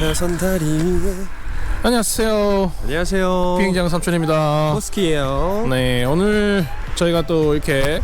나선 다리 안녕하세요. 안녕하세요 비행장 삼촌입니다. 호스키예요 네, 오늘 저희가 또 이렇게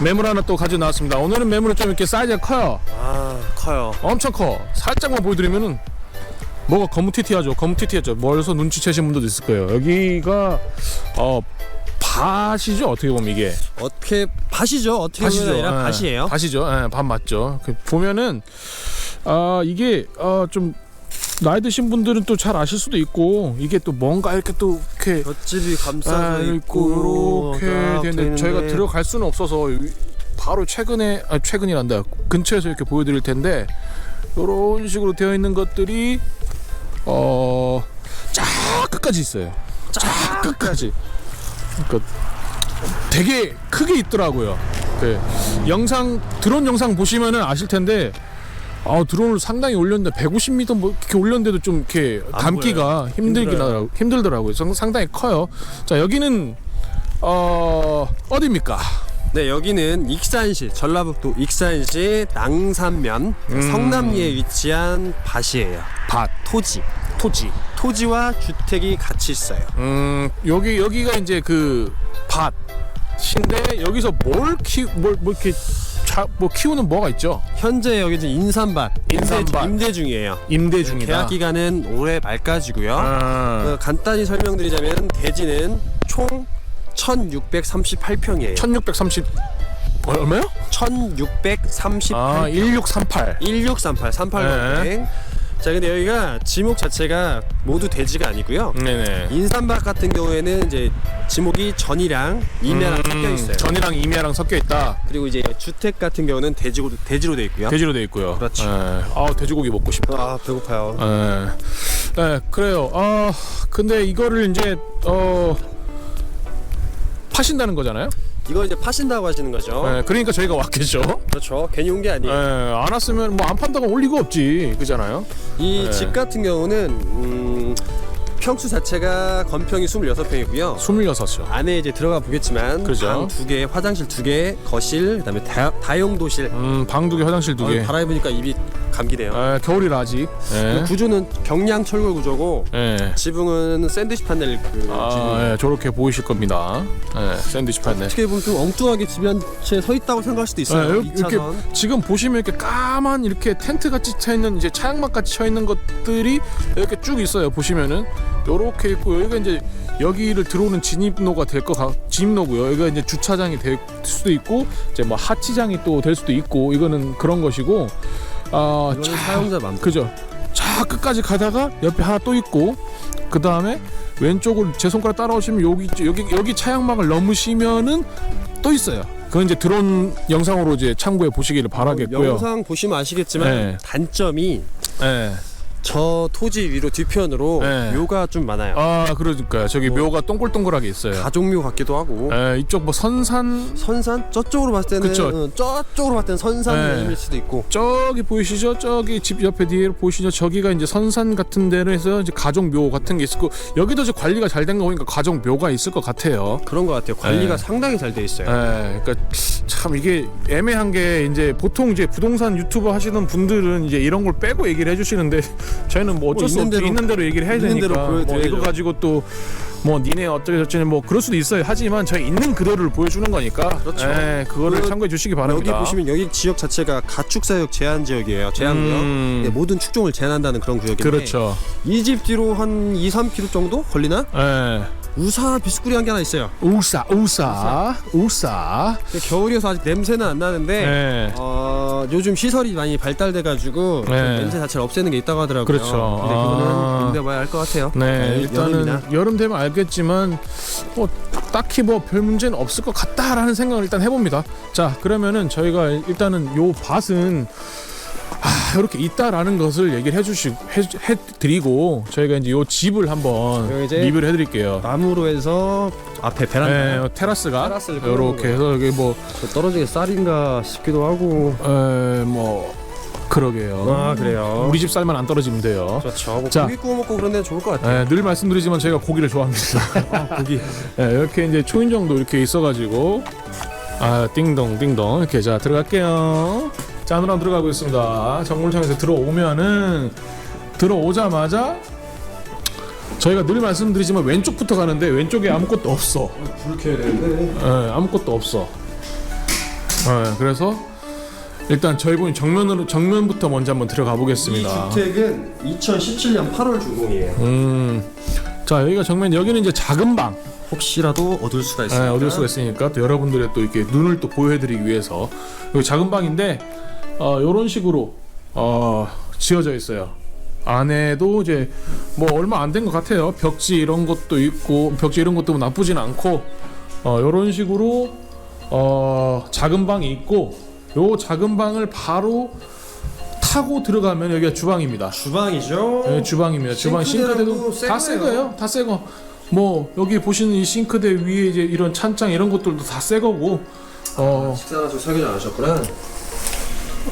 매물 하나 또 가져 나왔습니다. 오늘은 매물이 좀 이렇게 사이즈가 커요. 아 커요 엄청 커. 살짝만 보여드리면은 뭐가 거무튀튀하죠. 거무튀튀하죠. 멀서 눈치채신 분들도 있을 거예요. 여기가 어 밭이죠. 어떻게 보면 이게 어떻게 밭이죠 어떻게 보면. 아니라 예, 밭이에요 밭이죠. 예, 밭 맞죠. 그 보면은 아 이게 어좀 나이 드신 분들은 또 잘 아실 수도 있고 이게 또 뭔가 이렇게 또 이렇게 볏집이 아, 감싸져 있고 있고 이렇게 되는데 저희가 들어갈 수는 없어서 바로 최근에 아 최근이란다 근처에서 이렇게 보여드릴 텐데 이런 식으로 되어 있는 것들이 어 쫙 끝까지 있어요. 쫙 끝까지. 그러니까 되게 크게 있더라고요. 그 영상 드론 영상 보시면은 아실 텐데. 아 드론을 상당히 올렸는데 150m 뭐 이렇게 올렸는데도 좀 이렇게 안 담기가. 하더라고 힘들더라고요. 상- 상당히 커요. 자 여기는 어 어디입니까? 네 여기는 익산시 전라북도 익산시 낭산면 음. 성남리에 위치한 밭이에요 밭, 토지 토지. 토지와 주택이 같이 있어요 음 여기 여기가 이제 그 밭인데 여기서 뭘 키, 뭘, 뭐 이렇게 자, 뭐 키우는 뭐가 있죠? 현재 여기는 인삼밭 인삼밭. 임대, 임대 중이에요 임대 중이다. 계약 기간은 올해 말까지고요 아, 어, 간단히 설명드리자면 대지는 총 1638평이에요 1630 어, 얼마요? 1638평 아 1638. 1638 38평 자 근데 여기가 지목 자체가 모두 대지가 아니고요 네네. 인삼밭 같은 경우에는 이제 지목이 전이랑 임야랑 섞여 있어요 음, 전이랑 임야랑 섞여 있다. 그리고 이제 주택 같은 경우는 대지로 대지로 돼 있고요 돼지로 돼 있고요. 그렇죠. 예. 아 돼지고기 먹고 싶다. 아 배고파요 예. 네, 그래요. 아 근데 이거를 이제 어 파신다는 거잖아요. 이거 이제 파신다고 하시는 거죠 예, 그러니까 저희가 왔겠죠. 그렇죠 괜히 온 게 예, 아니에요 안 왔으면 뭐 안 판다고 올 리가 없지, 그잖아요. 이 네. 집 같은 경우는 음, 평수 자체가 건평이 26평이고요. 26이요. 안에 이제 들어가 보겠지만 그죠. 방 두 개, 화장실 두 개, 거실, 그다음에 다, 다용도실. 음, 방 두 개, 화장실 두 개. 어, 바라해 보니까 입이 감기네요. 아, 겨울이라 아직. 예. 구조는 경량 철골 구조고 예. 지붕은 샌드위치 판넬 그 아, 지붕. 예, 저렇게 보이실 겁니다. 예, 샌드위치 판넬. 어떻게 보면 좀 엉뚱하게 집이 한 채 서 있다고 생각할 수도 있어요. 예, 이렇게 2차선. 지금 보시면 이렇게 까만 이렇게 텐트 같이 쳐 있는 이제 차양막 같이 쳐 있는 것들이 이렇게 쭉 있어요. 보시면은 요렇게 있고 여기가 이제 여기를 들어오는 진입로가 될 것 같, 진입로고요. 여기가 이제 주차장이 될 수도 있고 이제 뭐 하치장이 또 될 수도 있고 이거는 그런 것이고 아, 이거는 자, 사용자 맘. 그죠. 자 끝까지 가다가 옆에 하나 또 있고 그 다음에 왼쪽을 제 손가락 따라오시면 여기 여기 여기 차양막을 넘으시면은 또 있어요. 그건 이제 드론 영상으로 이제 참고해 보시기를 바라겠고요. 영상 보시면 아시겠지만 네. 단점이 예. 저 토지 위로 뒤편으로 네. 묘가 좀 많아요. 아 그러니까요. 저기 뭐- 묘가 동글동글하게 있어요. 가족묘 같기도 하고 예, 이쪽 뭐 선산 선산 저쪽으로 봤을 때는 그쵸. 어, 저쪽으로 봤을 때는 선산일 네. 수도 있고 저기 보이시죠? 저기 집 옆에 뒤에 보이시죠? 저기가 이제 선산 같은 데로 해서 이제 가족묘 같은 게 있고 여기도 이제 관리가 잘 된 거 보니까 가족묘가 있을 것 같아요. 그런 것 같아요. 관리가 네. 상당히 잘 돼 있어요. 예, 그러니까 참 이게 애매한 게 이제 보통 이제 부동산 유튜버 하시는 분들은 이제 이런 걸 빼고 얘기를 해주시는데 저희는 뭐 어쩔 뭐수 있는 없이 대로- 있는 대로 얘기를 해야 있는 되니까 대로 뭐 보여드려야죠. 이거 가지고 또 뭐 니네 어쩌고 저쩌니 뭐 그럴 수도 있어요. 하지만 저희 있는 그대로를 보여주는 거니까 그렇죠. 예, 그거를 그- 참고해 주시기 바랍니다. 여기 보시면 여기 지역 자체가 가축 사육 제한 지역이에요. 제한구역. 음, 네, 모든 축종을 제한한다는 그런 구역인데 그렇죠. 이집 뒤로 한 2, 3km 정도 걸리나? 예. 우사 비스꾸리한 게 하나 있어요. 우사 우사 우사. 근데 겨울이어서 아직 냄새는 안 나는데 예. 어, 요즘 시설이 많이 발달돼가지고 좀 네. 냄새 자체를 없애는 게 있다고 하더라고요. 그렇죠. 근데 아. 그거는 힘내봐야 할 것 같아요. 네, 여- 일단은 여름이나. 여름 되면 알겠지만 뭐 딱히 뭐 별 문제는 없을 것 같다라는 생각을 일단 해봅니다. 자, 그러면은 저희가 일단은 요 밭은 아, 이렇게 있다라는 것을 얘기를 해주시 해, 해드리고 저희가 이제 요 집을 한번 리뷰를 해드릴게요. 나무로 해서 앞에 베란다 네, 테라스가 테라스를 이렇게 해서 여기 뭐저 떨어지게 쌀인가 싶기도 하고 에, 뭐 그러게요. 아 그래요 우리 집 쌀만 안 떨어지면 돼요. 그렇죠 뭐 자. 고기 구워 먹고 그런 데는 좋을 것 같아요 예, 늘 말씀드리지만 제가 고기를 좋아합니다. 고기 예, 이렇게 이제 초인종도 이렇게 있어가지고 아 띵동 띵동 이렇게 자 들어갈게요. 자 안으로 들어가고 있습니다. 정물창에서 들어오면은 들어오자마자 저희가 늘 말씀드리지만 왼쪽부터 가는데 왼쪽에 아무것도 없어. 불 켜야 되는데. 예, 아무것도 없어. 예, 그래서 일단 저희 분이 정면으로 정면부터 먼저 한번 들어가 이 보겠습니다. 주택은 2017년 8월 준공이에요. 음, 자 여기가 정면 여기는 이제 작은 방. 혹시라도 얻을 수가 예, 있으니까. 얻을 수가 있으니까 또 여러분들의 또 이렇게 눈을 또 보호해드리기 위해서 여기 작은 방인데 어, 이런 식으로 어, 지어져 있어요. 안에도 이제 뭐 얼마 안 된 것 같아요. 벽지 이런 것도 있고 벽지 이런 것도 나쁘진 않고 어, 이런 식으로 어, 작은 방이 있고 요 작은 방을 바로 타고 들어가면 여기가 주방입니다. 주방이죠. 네, 주방입니다. 주방 싱크대도 새다새 거예요. 다 새 거. 뭐 여기 보시는 이 싱크대 위에 이제 이런 찬장 이런 것들도 다 새 거고. 어. 식사하셔 설계를 안 하셨구나.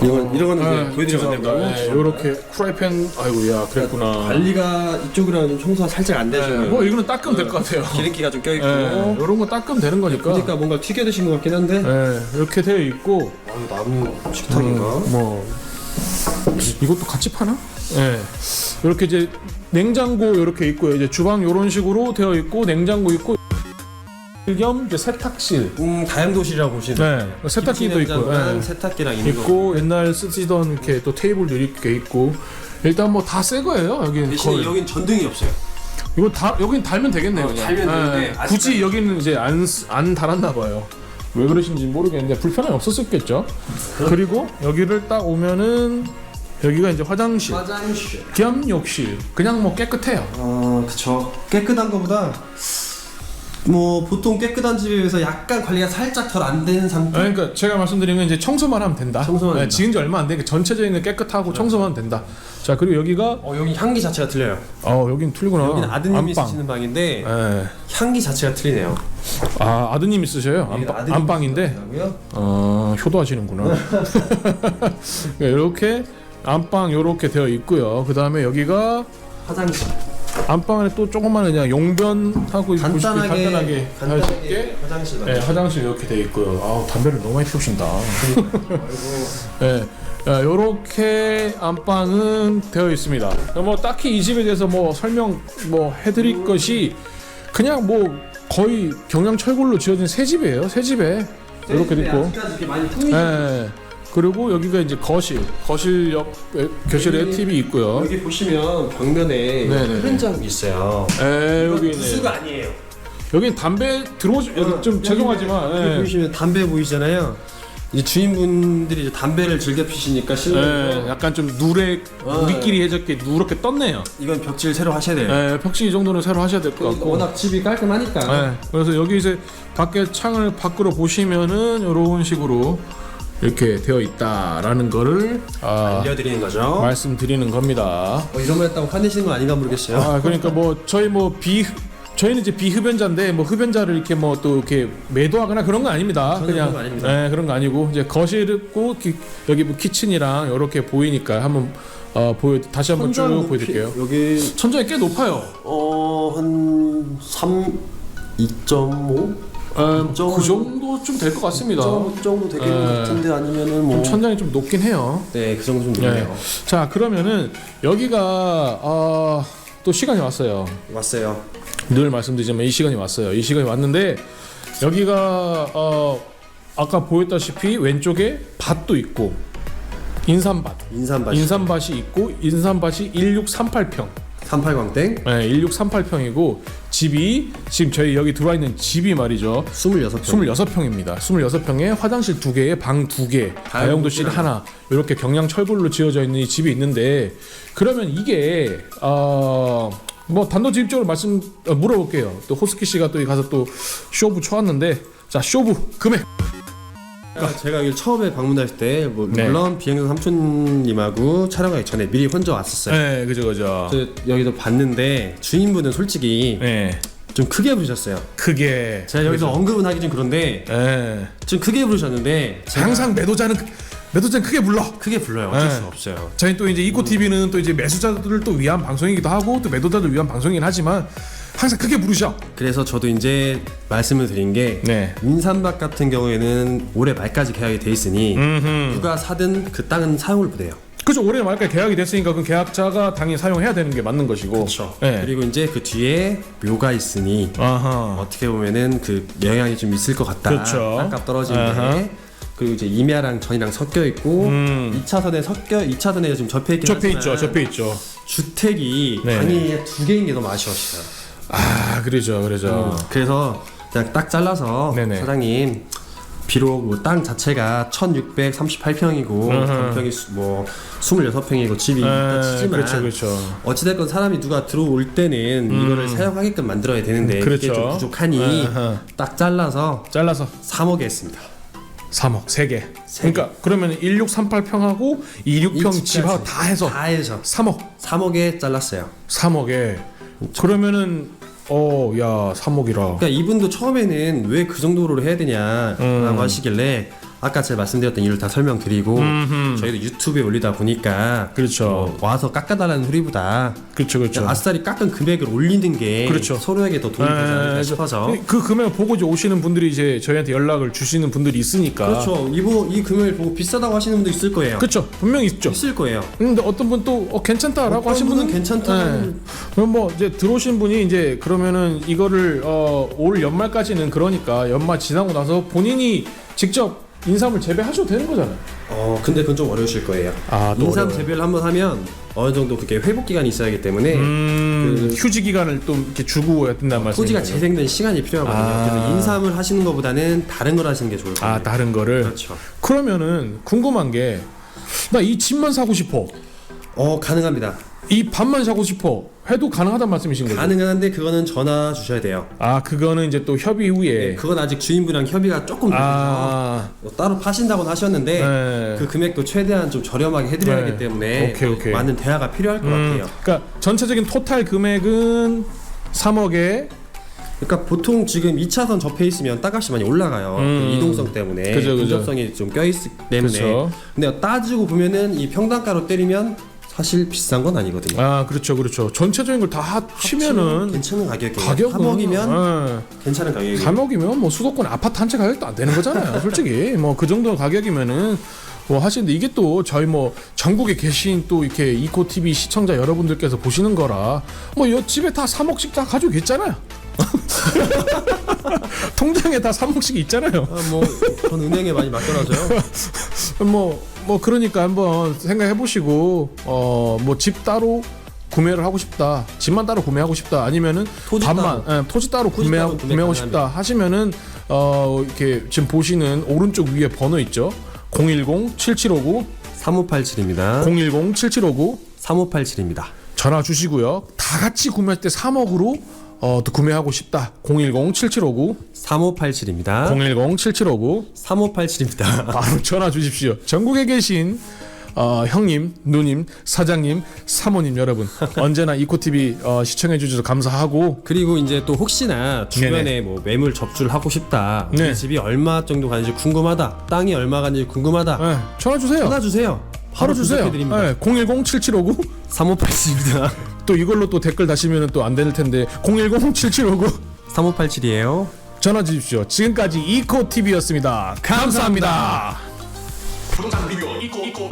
이건 이런 거는 보여드리면 안 된다고. 네, 요렇게 프라이팬 아이고 야 그랬구나. 관리가 이쪽이랑 청소가 살짝 안 네, 되시면 뭐 이거는 닦으면 될 것 같아요. 기름기가 좀 껴있고 네, 요런 거 닦으면 되는 거니까. 그러니까 뭔가 튀겨 드신 것 같긴 한데 네, 이렇게 되어 있고 아, 이거 나무 식탁인가? 뭐 이것도 같이 파나? 네. 이렇게 이제 냉장고 이렇게 있고요. 이제 주방 이런 식으로 되어 있고 냉장고 있고 겸 이제 세탁실. 음, 다용도실이라고 보시면 네. 세탁기도 있고. 네. 세탁기랑 있는 거 있고 옛날 쓰시던 이렇게 또 테이블도 이렇게 있고 일단 뭐 다 새 거예요. 여기는 대신에 거의. 여긴 전등이 없어요 이거 다 여긴 달면 되겠네요. 어, 그냥. 달면 되는데 네. 아직까지- 굳이 여기는 이제 안안 달았나 봐요. 왜 그러신지 모르겠는데 불편함이 없었겠죠. 그리고 여기를 딱 오면은 여기가 이제 화장실 화장실 겸 욕실. 그냥 뭐 깨끗해요. 아 그쵸 깨끗한 거보다 뭐 보통 깨끗한 집에 비해서 약간 관리가 살짝 덜 안 되는 상태 그러니까 제가 말씀드린 건 이제 청소만 하면 된다. 청소만 네, 된다. 지은 지 얼마 안 되니까 전체적인 게 깨끗하고 청소만 하면 된다. 자 그리고 여기가 어 여기 향기 자체가 틀려요 어 여긴 틀리구나. 여기는 아드님이 안방. 쓰시는 방인데 예. 향기 자체가 틀리네요 아 아드님이 쓰셔요 안방, 아드님이 안방인데. 어 효도하시는구나 이렇게 안방 이렇게 되어 있고요 그 다음에 여기가 화장실 안방에 또 조그만 그냥 용변하고 간단하게 간단하게 간단하게 하실게 화장실 네, 화장실 이렇게 되어 있고요 아우 담배를 너무 많이 피우신다 네. 이렇게 안방은 되어 있습니다. 뭐 딱히 이 집에 대해서 뭐 설명 뭐 해드릴 것이 그냥 뭐 거의 경량 철골로 지어진 새 집이에요. 새 집에 이렇게 돼 있고. 아직까지 이렇게 많이 통이 예. 그리고 여기가 이제 거실, 거실 옆 에, 교실에 여기- TV 있고요. 여기 보시면 벽면에 네네네. 흐른장이 있어요 에 여기 부스가 아니에요 여기 담배 들어오지 어, 좀 여기 죄송하지만 여기 예. 보시면 담배 보이잖아요. 이제 주인분들이 이제 담배를 즐겨 피시니까 실내에서 예, 약간 좀 누래 어, 우리끼리 해적게 누렇게 떴네요. 이건 벽지를 새로 하셔야 돼요. 예, 벽지 이 정도는 새로 하셔야 될 것 같고. 워낙 집이 깔끔하니까. 네, 그래서 여기 이제 밖에 창을 밖으로 보시면은 이런 식으로 이렇게 되어 있다라는 거를 아, 알려드리는 거죠. 말씀드리는 겁니다. 어, 이런 말 했다고 화내시는 거 아닌가 모르겠어요. 아, 그러니까 뭐 저희 뭐 비 저희는 이제 비흡연자인데 뭐 흡연자를 이렇게 뭐 또 이렇게 매도하거나 그런 거 아닙니다. 그냥 그런 거 아닙니다. 네, 그런 거 아니고 이제 거실 있고 기- 여기 뭐 키친이랑 이렇게 보이니까 한번 어, 보여 다시 한번 쭉 천장 보여드릴게요. 높이- 여기 천장이 꽤 높아요. 어한 3, 2.5 어, 좀- 그 정도 좀 될 것 같습니다. 2.5 정도 되겠는 것 네. 같은데 아니면은 뭐. 좀 천장이 좀 높긴 해요. 네, 그 정도 좀 네. 되네요. 자 그러면은 여기가 어, 또 시간이 왔어요. 왔어요. 늘 말씀드리지만 이 시간이 왔어요. 이 시간이 왔는데 여기가 어, 아까 보였다시피 왼쪽에 밭도 있고 인삼밭, 인삼밭. 인삼밭이 있고 인삼밭이 1638평, 38광땡 네, 1638평이고 집이 지금 저희 여기 들어와 있는 집이 말이죠. 26평. 26평입니다. 26평에 화장실 2개에 방 2개, 다용도실 하나 이렇게 경량 철골로 지어져 있는 이 집이 있는데 그러면 이게 어, 뭐 단도직입적으로 말씀 어, 물어볼게요. 또 호스키 씨가 또 가서 또 쇼부 쳐왔는데 자 쇼부 금액 그러니까 제가 여기 처음에 방문했을 때 뭐, 네. 물론 비행사 삼촌님하고 촬영하기 전에 미리 혼자 왔었어요. 네 그죠 그죠 저 여기서 봤는데 주인분은 솔직히 네 좀 크게 부르셨어요. 크게 제가 여기서 언급은 하기 좀 그런데 네. 좀 크게 부르셨는데 제가 항상 매도자는 매도자는 크게 불러 크게 불러요. 어쩔 네. 수 없어요. 저희 또 이제 이코 TV는 또 이제 매수자들을 또 위한 방송이기도 하고 또 매도자들 위한 방송이긴 하지만 항상 크게 부르셔. 그래서 저도 이제 말씀을 드린 게 네. 인삼밭 같은 경우에는 올해 말까지 계약이 돼 있으니 누가 사든 그 땅은 사용을 못해요. 그죠 올해 말까지 계약이 됐으니까 그 계약자가 당연히 사용해야 되는 게 맞는 것이고. 그렇죠. 네. 그리고 이제 그 뒤에 묘가 있으니 아하. 어떻게 보면은 그 영향이 좀 있을 것 같다. 그렇죠. 땅값 떨어지는데. 그리고 이제 임야랑 전이랑 섞여 있고 음. 2차선에 섞여 2차선에 지금 접해 있긴 접해 있죠, 하지만 접해 있죠. 주택이 네네. 방이 두 개인 게 너무 아쉬웠어요. 아, 그러죠, 그러죠. 그래서 그냥 딱 잘라서 네네. 사장님 비록 뭐 땅 자체가 1,638평이고 아하. 건평이 수- 뭐 26평이고 집이 있다 에, 치지만 그렇죠, 그렇죠. 어찌됐건 사람이 누가 들어올 때는 이거를 사용하게끔 만들어야 되는데 음. 그렇죠. 좀 부족하니 아하. 딱 잘라서 잘라서 3억에 했습니다. 3억 3개. 세 개. 그러니까 그러면 1638평하고 26평 집하고 다 해서 다 해서 3억. 3억에 잘랐어요. 3억에 그러면은 어, 야, 3억이라. 그러니까 이분도 처음에는 왜 그 정도로 해야 되냐라고 음. 하시길래 아까 제가 말씀드렸던 이유를 다 설명드리고 음흠. 저희도 유튜브에 올리다 보니까 그렇죠. 어, 와서 깎아달라는 소리보다 그렇죠, 그렇죠. 그냥 아싸리 깎은 금액을 올리는 게 그렇죠. 서로에게 더 도움이 되지 않을까 에, 싶어서 그 금액 보고 이제 오시는 분들이 이제 저희한테 연락을 주시는 분들이 있으니까. 그렇죠 이거 이 금액을 보고 비싸다고 하시는 분도 있을 거예요 그렇죠. 분명히 있죠. 있을 거예요 근데 어떤 분 또 어, 괜찮다라고 하신 분은 분은 괜찮다는- 네. 그럼 뭐 이제 들어오신 분이 이제 그러면은 이거를 어, 올 연말까지는 그러니까 연말 지나고 나서 본인이 직접 인삼을 재배하셔도 되는 거잖아요. 어 근데 그건 좀 어려우실 거예요 아, 또 인삼 어려워요. 재배를 한번 하면 어느 정도 그게 회복 기간이 있어야 하기 때문에 음, 그- 휴지 기간을 또 이렇게 주고 해야 된다는 토지가 말씀이죠. 재생된 시간이 필요하거든요 아. 그래서 인삼을 하시는 것보다는 다른 걸 하시는 게 좋을 거예요 아 다른 거를 그렇죠 그러면은 궁금한 게 나 이 집만 사고 싶어 어 가능합니다 이 밭만 사고 싶어 해도 가능하단 말씀이신 거죠? 가능한데 그거는 전화 주셔야 돼요 아 그거는 이제 또 협의 후에 네, 그건 아직 주인분이랑 협의가 조금 되셔서 아 뭐 따로 파신다고는 하셨는데 네. 그 금액도 최대한 좀 저렴하게 해드려야 네. 하기 때문에 오케이, 오케이. 많은 대화가 필요할 것 음, 같아요. 그러니까 전체적인 토탈 금액은 3억에 그러니까 보통 지금 2차선 접해 있으면 땅값이 많이 올라가요. 음. 그 이동성 때문에 그죠, 그죠. 근접성이 좀 껴있기 때문에. 그렇죠. 근데 따지고 보면은 이 평당가로 때리면 사실 비싼 건 아니거든요. 아 그렇죠 그렇죠 전체적인 걸다 합치면은 괜찮은 가격이에요. 가격은 3억이면 괜찮은 가격이에요. 3억이면 뭐 수도권 아파트 한 채 가격도 안 되는 거잖아요 솔직히 뭐 그 정도 가격이면은 뭐 하시는데 이게 또 저희 뭐 전국에 계신 또 이렇게 이코 TV 시청자 여러분들께서 보시는 거라 뭐 여 집에 다 3억씩 다 가지고 있잖아요 통장에 다 3억씩 있잖아요 아, 뭐전 은행에 많이 맡겨놔서요. 뭐, 뭐 그러니까 한번 생각해 보시고 어 뭐 집 따로 구매를 하고 싶다 집만 따로 구매하고 싶다 아니면은 토지 반만 예, 토지 따로 토지 구매하고 따로 구매 구매하고 가능하면. 싶다 하시면은 어 이렇게 지금 보시는 오른쪽 위에 번호 있죠 010 7759 3587입니다. 010 7759 3587입니다. 전화 주시고요 다 같이 구매할 때 3억으로 어, 또 구매하고 싶다 010 7759 3587입니다. 010 7759 3587입니다. 바로 전화 주십시오. 전국에 계신 어, 형님, 누님, 사장님, 사모님 여러분 언제나 이코TV 어, 시청해 주셔서 감사하고 그리고 이제 또 혹시나 주변에 네네. 뭐 매물 접수를 하고 싶다. 네. 우리 집이 얼마 정도 가는지 궁금하다. 땅이 얼마 가는지 궁금하다. 예, 전화 주세요. 전화 주세요. 바로 주세요. 분석해드립니다. 예, 010 7759 3587입니다. 또 이걸로 또 댓글 다시면 또 안 될 텐데 010 7759 3587이에요. 전화 주십시오. 지금까지 이코TV였습니다. 감사합니다. 부동산 리뷰 이코 이코 이